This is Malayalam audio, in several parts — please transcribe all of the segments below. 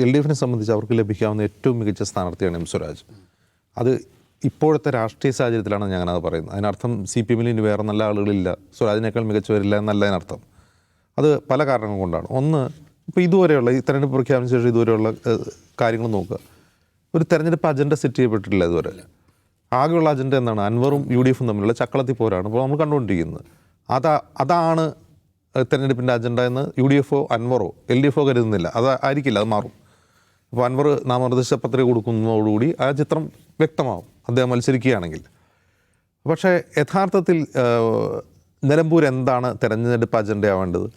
എൽ ഡി എഫിനെ സംബന്ധിച്ച് അവർക്ക് ലഭിക്കാവുന്ന ഏറ്റവും മികച്ച സ്ഥാനാർത്ഥിയാണ് എം സ്വരാജ്. അത് ഇപ്പോഴത്തെ രാഷ്ട്രീയ സാഹചര്യത്തിലാണ് ഞാനത് പറയുന്നത്. അതിനർത്ഥം സി പി എമ്മിൽ ഇനി വേറെ നല്ല ആളുകളില്ല. സ്വരാജിനേക്കാൾ മികച്ചവരില്ല എന്നല്ല അതിനർത്ഥം. അത് പല കാരണങ്ങൾ കൊണ്ടാണ്. ഒന്ന് ഇപ്പോൾ ഇതുവരെയുള്ള ഈ തെരഞ്ഞെടുപ്പ് പ്രഖ്യാപിച്ച ശേഷം ഇതുവരെയുള്ള കാര്യങ്ങൾ നോക്കുക. ഒരു തെരഞ്ഞെടുപ്പ് അജണ്ട സെറ്റ് ചെയ്യപ്പെട്ടിട്ടില്ല ഇതുവരെ. ആകെയുള്ള അജണ്ട എന്താണ്? അൻവറും യു ഡി എഫും തമ്മിലുള്ള ചക്കളത്തി പോരാണ് ഇപ്പോൾ നമ്മൾ കണ്ടുകൊണ്ടിരിക്കുന്നത്. അതാ അതാണ് തെരഞ്ഞെടുപ്പിന്റെ അജണ്ട എന്ന് യു ഡി എഫോ അൻവറോ എൽ ഡി എഫോ കരുതുന്നില്ല. അത് ആയിരിക്കില്ല അത് മാറും. അപ്പോൾ അൻവർ നാമനിർദ്ദേശ പത്രിക കൊടുക്കുന്നതോടുകൂടി ആ ചിത്രം വ്യക്തമാവും. അദ്ദേഹം മത്സരിക്കുകയാണെങ്കിൽ. പക്ഷേ യഥാർത്ഥത്തിൽ നിലമ്പൂർ എന്താണ് തെരഞ്ഞെടുപ്പ് അജണ്ടയാവേണ്ടത്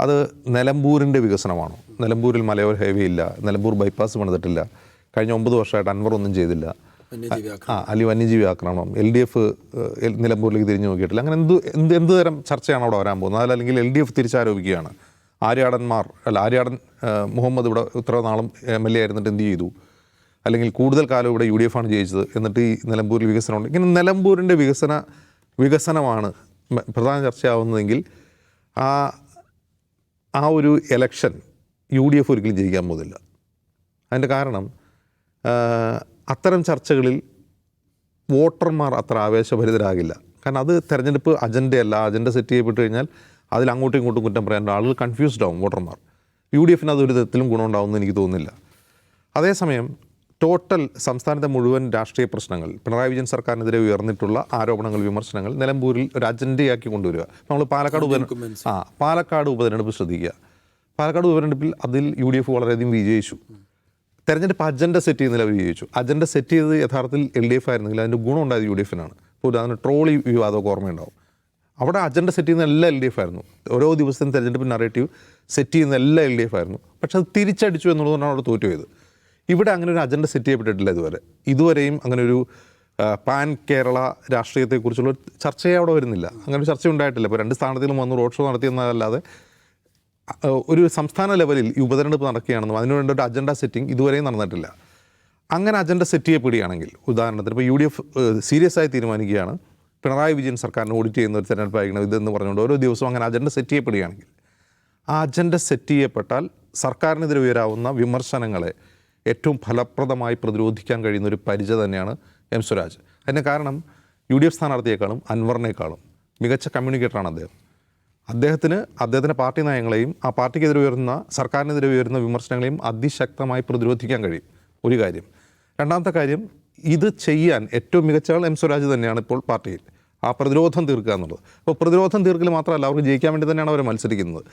അത് നിലമ്പൂരിന്റെ വികസനമാണോ? നിലമ്പൂരിൽ മലയോര ഹൈവേ ഇല്ല നിലമ്പൂർ ബൈപ്പാസ് പണിതിട്ടില്ല. കഴിഞ്ഞ ഒമ്പത് വർഷമായിട്ട് അൻവർ ഒന്നും ചെയ്തില്ല. ആ അലി വന്യജീവി ആക്രമണം. എൽ ഡി എഫ് നിലമ്പൂരിലേക്ക് തിരിഞ്ഞു നോക്കിയിട്ടില്ല. അങ്ങനെ എന്ത് എന്ത് എന്ത് തരം ചർച്ചയാണ് അവിടെ വരാൻ പോകുന്നത്? അതല്ലെങ്കിൽ എൽ ഡി എഫ് തിരിച്ചാരോപിക്കുകയാണ്. ആര്യാടന്മാർ അല്ല ആര്യാടൻ മുഹമ്മദ് ഇവിടെ ഇത്ര നാളും എം എൽ എ ആയിരുന്നിട്ട് എന്ത് ചെയ്തു? അല്ലെങ്കിൽ കൂടുതൽ കാലം ഇവിടെ യു ഡി എഫ് ആണ് ജയിച്ചത്. എന്നിട്ട് ഈ നിലമ്പൂരിൽ വികസനമുണ്ട്. ഇങ്ങനെ നിലമ്പൂരിന്റെ വികസന വികസനമാണ് പ്രധാന ചർച്ചയാവുന്നതെങ്കിൽ ആ ആ ഒരു എലക്ഷൻ യു ഡി എഫ് ഒരിക്കലും ജയിക്കാൻ പോകുന്നില്ല. അതിന്റെ കാരണം അത്തരം ചർച്ചകളിൽ വോട്ടർമാർ അത്ര ആവേശഭരിതരാകില്ല. കാരണം അത് തെരഞ്ഞെടുപ്പ് അജണ്ടയല്ല. അജണ്ട സെറ്റ് ചെയ്യപ്പെട്ട് കഴിഞ്ഞാൽ അതിൽ അങ്ങോട്ടും ഇങ്ങോട്ടും കുറ്റം പറയാൻ ആളുകൾ കൺഫ്യൂസ്ഡ് ആവും വോട്ടർമാർ. യു ഡി എഫിന് അതൊരു തരത്തിലും ഗുണമുണ്ടാവുമെന്ന് എനിക്ക് തോന്നുന്നില്ല. അതേസമയം ടോട്ടൽ സംസ്ഥാനത്തെ മുഴുവൻ രാഷ്ട്രീയ പ്രശ്നങ്ങൾ പിണറായി വിജയൻ സർക്കാരിനെതിരെ ഉയർന്നിട്ടുള്ള ആരോപണങ്ങൾ വിമർശനങ്ങൾ നിലമ്പൂരിൽ ഒരു അജണ്ടയാക്കി കൊണ്ടുവരിക. നമ്മൾ പാലക്കാട് ഉപ ആ പാലക്കാട് ഉപതെരഞ്ഞെടുപ്പ് ശ്രദ്ധിക്കുക. പാലക്കാട് ഉപതെരഞ്ഞെടുപ്പിൽ അതിൽ യു ഡി എഫ് വളരെയധികം വിജയിച്ചു. തെരഞ്ഞെടുപ്പ് അജണ്ട സെറ്റ് ചെയ്യുന്നതിൽ അവർ വിജയിച്ചു. അജണ്ട സെറ്റ് ചെയ്തത് യഥാർത്ഥത്തിൽ എൽ ഡി എഫ് ആയിരുന്നെങ്കിൽ അതിന്റെ ഗുണം ഉണ്ടായത് യു ഡി എഫിനാണ് ഉദാഹരണം ട്രോളി വിവാദമൊക്കെ ഓർമ്മയുണ്ടാവും. അവിടെ അജണ്ട സെറ്റ് ചെയ്യുന്ന എല്ലാ എൽ ഡി എഫ് ആയിരുന്നു. ഓരോ ദിവസവും തെരഞ്ഞെടുപ്പ് നറേറ്റീവ് സെറ്റ് ചെയ്യുന്ന എല്ലാ എൽ ഡി എഫ് ആയിരുന്നു. പക്ഷെ അത് തിരിച്ചടിച്ചു എന്നുള്ളതുകൊണ്ടാണ് അവിടെ തോറ്റുപോയത്. ഇവിടെ അങ്ങനെ ഒരു അജണ്ട സെറ്റ് ചെയ്യപ്പെട്ടിട്ടില്ല ഇതുവരെ. ഇതുവരെയും അങ്ങനെ ഒരു പാൻ കേരള രാഷ്ട്രീയത്തെക്കുറിച്ചുള്ള ചർച്ചയേ അവിടെ വരുന്നില്ല. അങ്ങനെ ഒരു ചർച്ച ഉണ്ടായിട്ടില്ല ഇപ്പോൾ രണ്ട് സ്ഥാനത്തിലും വന്ന് റോഡ് ഷോ നടത്തിയെന്നതല്ലാതെ ഒരു സംസ്ഥാന ലെവലിൽ ഈ ഉപതെരഞ്ഞെടുപ്പ് നടക്കുകയാണെന്നും അതിനുവേണ്ട ഒരു അജണ്ട സെറ്റിംഗ് ഇതുവരെയും നടന്നിട്ടില്ല. അങ്ങനെ അജണ്ട സെറ്റ് ചെയ്യപ്പെടുകയാണെങ്കിൽ ഉദാഹരണത്തിന് ഇപ്പോൾ യു ഡി എഫ് സീരിയസ് ആയി തീരുമാനിക്കുകയാണ്. പിണറായി വിജയൻ സർക്കാരിനെ ഓഡിറ്റ് ചെയ്യുന്ന ഒരു തെരഞ്ഞെടുപ്പായിരിക്കണം ഇതെന്ന് പറഞ്ഞുകൊണ്ട് ഓരോ ദിവസവും അങ്ങനെ അജണ്ട സെറ്റ് ചെയ്യപ്പെടുകയാണെങ്കിൽ ആ അജണ്ട സെറ്റ് ചെയ്യപ്പെട്ടാൽ സർക്കാരിനെതിരെ ഉയരാവുന്ന വിമർശനങ്ങളെ ഏറ്റവും ഫലപ്രദമായി പ്രതിരോധിക്കാൻ കഴിയുന്ന ഒരു പരിച തന്നെയാണ് എം സ്വരാജ്. അതിന് കാരണം യു ഡി എഫ് സ്ഥാനാർത്ഥിയേക്കാളും അൻവറിനേക്കാളും മികച്ച കമ്മ്യൂണിക്കേറ്ററാണ് അദ്ദേഹം. അദ്ദേഹത്തിന് അദ്ദേഹത്തിന്റെ പാർട്ടി നയങ്ങളെയും ആ പാർട്ടിക്കെതിരെ ഉയർന്ന സർക്കാരിനെതിരെ ഉയരുന്ന വിമർശനങ്ങളെയും അതിശക്തമായി പ്രതിരോധിക്കാൻ കഴിയും. ഒരു കാര്യം. രണ്ടാമത്തെ കാര്യം ഇത് ചെയ്യാൻ ഏറ്റവും മികച്ച ആൾ എം സ്വരാജ് തന്നെയാണ് ഇപ്പോൾ പാർട്ടിയിൽ. ആ പ്രതിരോധം തീർക്കുക എന്നുള്ളത്. അപ്പോൾ പ്രതിരോധം തീർക്കൽ മാത്രമല്ല അവർക്ക് ജയിക്കാൻ വേണ്ടി തന്നെയാണ് അവർ മത്സരിക്കുന്നത്.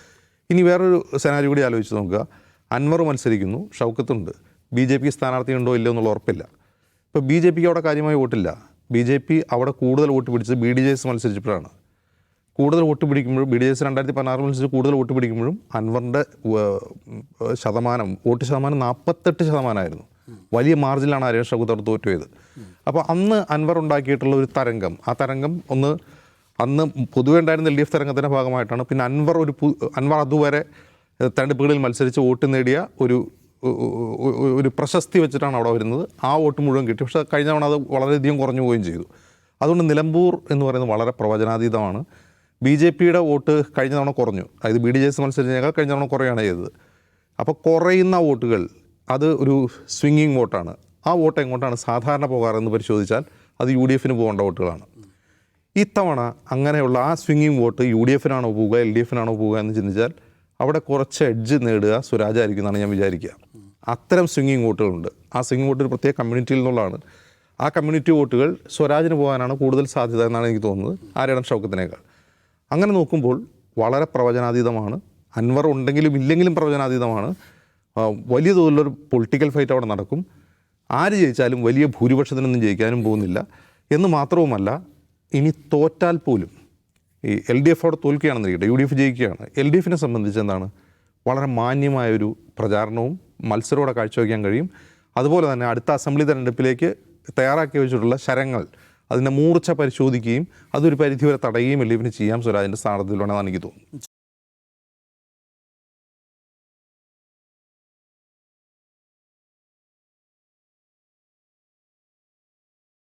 ഇനി വേറൊരു സെനാരി കൂടി ആലോചിച്ച് നോക്കുക. അൻവർ മത്സരിക്കുന്നു ഷൗക്കത്തുണ്ട്. ബി ജെ പി സ്ഥാനാർത്ഥി ഉണ്ടോ ഇല്ലയോ എന്നുള്ള ഉറപ്പില്ല. ഇപ്പോൾ ബി ജെ പിക്ക് അവിടെ കാര്യമായി വോട്ടില്ല. ബി ജെ പി അവിടെ കൂടുതൽ വോട്ട് പിടിച്ചത് ബി ഡി ജെ എസ് മത്സരിച്ചപ്പോഴാണ്. കൂടുതൽ വോട്ട് പിടിക്കുമ്പോഴും ബി ഡി എസ് രണ്ടായിരത്തി പതിനാറ് മത്സരിച്ച് കൂടുതൽ വോട്ട് പിടിക്കുമ്പോഴും അൻവറിന്റെ ശതമാനം വോട്ട് ശതമാനം നാൽപ്പത്തെട്ട് ശതമാനമായിരുന്നു. വലിയ മാർജിലാണ് ഹരീഷ് അവിടെ തോറ്റുപോയത്. അപ്പോൾ അന്ന് അൻവർ ഉണ്ടാക്കിയിട്ടുള്ള ഒരു തരംഗം ആ തരംഗം ഒന്ന് അന്ന് പൊതുവെ ഉണ്ടായിരുന്ന എൽ ഡി എഫ് തരംഗത്തിന്റെ ഭാഗമായിട്ടാണ്. പിന്നെ അൻവർ ഒരു അൻവർ അതുവരെ തെരഞ്ഞെടുപ്പുകളിൽ മത്സരിച്ച് വോട്ട് നേടിയ ഒരു ഒരു പ്രശസ്തി വെച്ചിട്ടാണ് അവിടെ വരുന്നത്. ആ വോട്ട് മുഴുവൻ കിട്ടി. പക്ഷേ കഴിഞ്ഞ തവണ അത് വളരെയധികം കുറഞ്ഞു പോവുകയും ചെയ്തു. അതുകൊണ്ട് നിലമ്പൂർ എന്ന് പറയുന്നത് വളരെ പ്രവചനാതീതമാണ്. ബി ജെ പിയുടെ വോട്ട് കഴിഞ്ഞ തവണ കുറഞ്ഞു. അതായത് ബി ഡി ജെ എസ് മത്സരിച്ചതിനേക്കാൾ കഴിഞ്ഞ തവണ കുറയാണ് ചെയ്തത്. അപ്പോൾ കുറയുന്ന വോട്ടുകൾ അത് ഒരു സ്വിങ്ങിങ് വോട്ടാണ്. ആ വോട്ട് എങ്ങോട്ടാണ് സാധാരണ പോകാറെന്ന് പരിശോധിച്ചാൽ അത് യു ഡി എഫിന് പോകേണ്ട വോട്ടുകളാണ്. ഇത്തവണ അങ്ങനെയുള്ള ആ സ്വിങ്ങിങ് വോട്ട് യു ഡി എഫിനാണോ പോവുക എൽ ഡി എഫിനാണോ പോവുക എന്ന് ചിന്തിച്ചാൽ അവിടെ കുറച്ച് എഡ്ജ് നേടുക സ്വരാജായിരിക്കും എന്നാണ് ഞാൻ വിചാരിക്കുക. അത്തരം സ്വിങ്ങിങ് വോട്ടുകളുണ്ട്. ആ സ്വിങ്ങിങ് വോട്ട് ഒരു പ്രത്യേക കമ്മ്യൂണിറ്റിയിൽ നിന്നുള്ളതാണ്. ആ കമ്മ്യൂണിറ്റി വോട്ടുകൾ സ്വരാജിന് പോകാനാണ് കൂടുതൽ സാധ്യത എന്നാണ് എനിക്ക് തോന്നുന്നത്. ആര്യാടൻ ഷൗക്കത്തിനേക്കാൾ? അങ്ങനെ നോക്കുമ്പോൾ വളരെ പ്രവചനാതീതമാണ്. അൻവർ ഉണ്ടെങ്കിലും ഇല്ലെങ്കിലും പ്രവചനാതീതമാണ്. വലിയ തോതിലൊരു പൊളിറ്റിക്കൽ ഫൈറ്റ് അവിടെ നടക്കും. ആര് ജയിച്ചാലും വലിയ ഭൂരിപക്ഷത്തിനൊന്നും ജയിക്കാനും പോകുന്നില്ല. എന്ന് മാത്രവുമല്ല ഇനി തോറ്റാൽ പോലും ഈ എൽ ഡി എഫ് അവിടെ തോൽക്കുകയാണെന്നിരിക്കട്ടെ യു ഡി എഫ് ജയിക്കുകയാണ്. എൽ ഡി എഫിനെ സംബന്ധിച്ച് എന്താണ്? വളരെ മാന്യമായൊരു പ്രചാരണവും മത്സരവും കാഴ്ചവെക്കാൻ കഴിയും. അതുപോലെ തന്നെ അടുത്ത അസംബ്ലി തെരഞ്ഞെടുപ്പിലേക്ക് തയ്യാറാക്കി വെച്ചിട്ടുള്ള ശരങ്ങൾ അതിന്റെ മൂർച്ച പരിശോധിക്കുകയും അതൊരു പരിധിവരെ തടയുകയും വലിയ ഇവന് ചെയ്യാം സ്വരാജിന്റെ സ്ഥാനത്തിൽ വേണമെന്നാണ് എനിക്ക് തോന്നുന്നത്